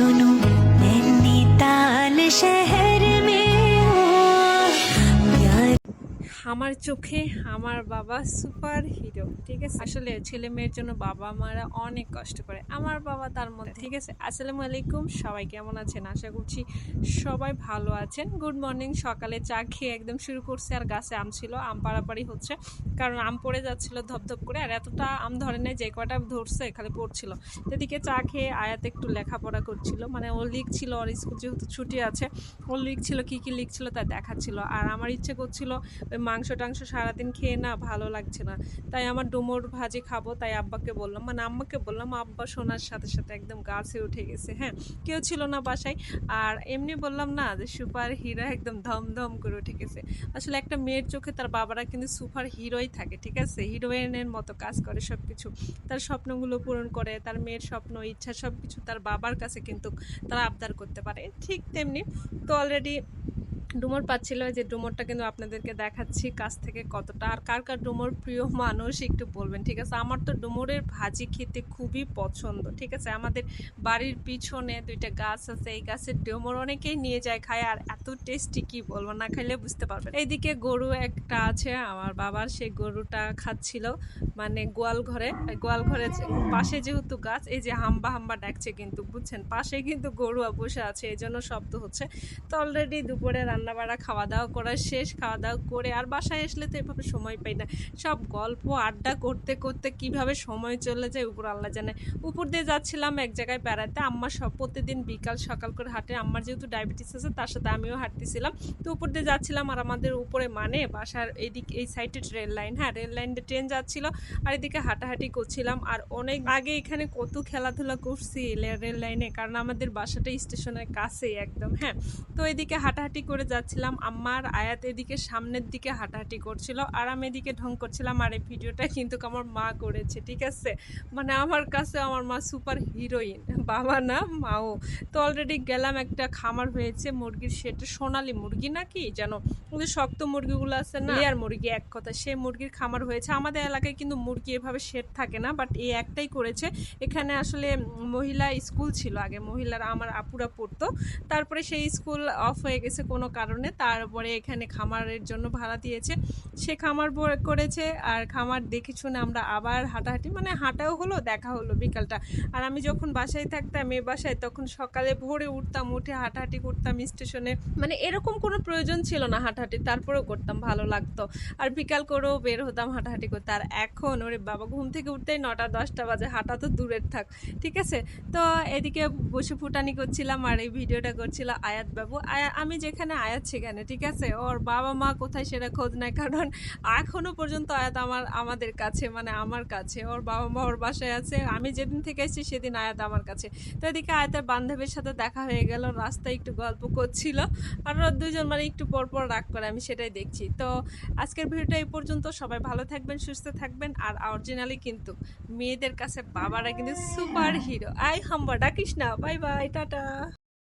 వచ్చును ఎన్ని తాలు আমার চোখে আমার বাবা সুপার হিরো ঠিক আছে? আসলে ছেলে মেয়ের জন্য বাবা মারা অনেক কষ্ট করে। আমার বাবা তার মধ্যে, ঠিক আছে? আসসালামু আলাইকুম, সবাই কেমন আছেন? আশা করছি সবাই ভালো আছেন। গুড মর্নিং, সকালে চা খেয়ে একদম শুরু করছে আর গাছে আম ছিল, আম পাড়াপাড়ি হচ্ছে। কারণ আম পড়ে যাচ্ছিল ধপধপ করে আর এতটা আম ধরে নেই যে কটা ধরছে, খালি পড়ছিল। এদিকে চা খেয়ে আয়াত একটু লেখাপড়া করছিল। মানে ও লিখছিল, ওর স্কুল যেহেতু ছুটি আছে ও লিখছিল, কি কি লিখছিল তা দেখাচ্ছিল। আর আমার ইচ্ছে করছিল ওই মাংস টাংস সারাদিন খেয়ে না ভালো লাগছে না। তাই আমার ডুমোর ভাজি খাব, তাই আব্বাকে বললাম। মানে আম্মাকে বললাম, আব্বা শোনার সাথে সাথে একদম গাছে উঠে গেছে। হ্যাঁ কেউ ছিল না বাসায়। আর এমনি বললাম না যে সুপার হিরো একদম ধমধম করে উঠে গেছে। আসলে একটা মেয়ের চোখে তার বাবারা কিন্তু সুপার হিরোই থাকে, ঠিক আছে? হিরোইনের মতো কাজ করে সব কিছু তার স্বপ্নগুলো পূরণ করে, তার মেয়ের স্বপ্ন, ইচ্ছা সব কিছু তার বাবার কাছে কিন্তু তারা আবদার করতে পারে। ঠিক তেমনি তো অলরেডি ডুমোর পাচ্ছিল যে ডুমোরটা কিন্তু আপনাদেরকে দেখাচ্ছি কাছ থেকে কতটা আর কার কার ডুমোর প্রিয় মানুষ একটু বলবেন, ঠিক আছে? আমার তো ডুমোরের ভাজি খেতে খুবই পছন্দ, ঠিক আছে? আমাদের বাড়ির পিছনে দুইটা গাছ আছে, এই গাছের ডুমোর অনেকেই নিয়ে যায় খায় আর এত টেস্টি কি বলব, না খাইলে বুঝতে পারবেন। এইদিকে গরু একটা আছে, আমার বাবার সেই গরুটা খাচ্ছিল মানে গোয়াল ঘরে গোয়াল ঘরে পাশে যেহেতু গাছ, এই যে হাম্বা হাম্বা ডাকছে কিন্তু, বুঝছেন? পাশে কিন্তু গরু বসে আছে এই জন্য শব্দ হচ্ছে। তো অলরেডি দুপুরে রান্না বাড়া খাওয়া দাওয়া করা শেষ খাওয়া দাওয়া করে আর বাসায় আসলে তো এভাবে সময় পাই না। সব গল্প, আড্ডা করতে করতে কীভাবে সময় চলে যায় উপর আল্লাহ জানে। উপর দিয়ে যাচ্ছিলাম এক জায়গায় বেড়াতে। আম্মা সব প্রতিদিন বিকাল সকাল করে হাঁটে। আম্মার যেহেতু ডায়াবেটিস আছে, তার সাথে আমিও হাঁটতেছিলাম। তো উপর দিয়ে যাচ্ছিলাম আর আমাদের উপরে মানে বাসার এইদিক এই সাইডে রেল লাইন হ্যাঁ রেল লাইন ট্রেন যাচ্ছিল আর এদিকে হাঁটাহাঁটি করছিলাম। আর অনেক আগে এখানে কত খেলাধুলা করছি রেল লাইনে কারণ আমাদের বাসাটা স্টেশনের কাছেই একদম। হ্যাঁ তো এদিকে হাঁটাহাঁটি করে যাচ্ছিলাম আমার আয়াত এদিকে সামনের দিকে হাঁটাহাঁটি করছিল আর আমি এদিকে ঢং করছিলাম আর এই ভিডিওটা কিন্তু আমার মা করেছে, ঠিক আছে? মানে আমার কাছে আমার মা সুপার হিরোইন, বাবা না মাও। তো অলরেডি গেলাম একটা খামার হয়েছে মুরগির সেটা সোনালি মুরগি নাকি যেন? ওদের শক্ত মুরগিগুলো আছে না? লেয়ার মুরগি এক কথা সে মুরগির খামার হয়েছে। আমাদের এলাকায় কিন্তু মুরগি এভাবে শেড থাকে না বাট এই একটাই করেছে। এখানে আসলে মহিলা স্কুল ছিল আগে, মহিলারা আমার আপুরা পড়তো। তারপরে সেই স্কুল অফ হয়ে গেছে কোনো কারণে তারপরে এখানে খামারের জন্য ভাড়া দিয়েছে। সে খামার করেছে আর খামার দেখে শুনে আমরা আবার হাঁটাহাঁটি মানে হাঁটাও হলো, দেখা হলো বিকালটা। আর আমি যখন বাসায় থাকতাম এ বাসায়, তখন সকালে ভোরে উঠতাম, উঠে হাঁটাহাঁটি করতাম স্টেশনে। মানে এরকম কোনো প্রয়োজন ছিল না হাঁটাহাঁটি, তারপরেও করতাম, ভালো লাগতো। আর বিকাল করেও বের হতাম হাঁটাহাঁটি করতে। আর এখন, ওরে বাবা, ঘুম থেকে উঠতেই নটা, দশটা বাজে, হাঁটা তো দূরের থাক, ঠিক আছে? তো এদিকে বসে ফুটানি করছিলাম আর এই ভিডিওটা করছিল আয়াত বাবু। আয়া- আমি যেখানে আয়াত সেখানে, ঠিক আছে? ওর বাবা মা কোথায় সেটা খোঁজ নাই কারণ এখনও পর্যন্ত আয়াত আমার, আমাদের কাছে মানে আমার কাছে, ওর বাবা মা ওর বাসায় আছে, আমি যেদিন থেকে এসেছি সেদিন আয়াত আমার কাছে। তো এদিকে আয়াতের বান্ধবীর সাথে দেখা হয়ে গেল, রাস্তায় একটু গল্প করছিল, আর ওরা দুজন মানে একটু পর পর রাগ করে, আমি সেটাই দেখছি। তো আজকের ভিডিওটা এই পর্যন্ত, সবাই ভালো থাকবেন, সুস্থ থাকবেন, আর অরিজিনালি কিন্তু মেয়েদের কাছে বাবারা কিন্তু সুপার হিরো আই হাম্বা, ডাকিস না বাই বাই টাটা।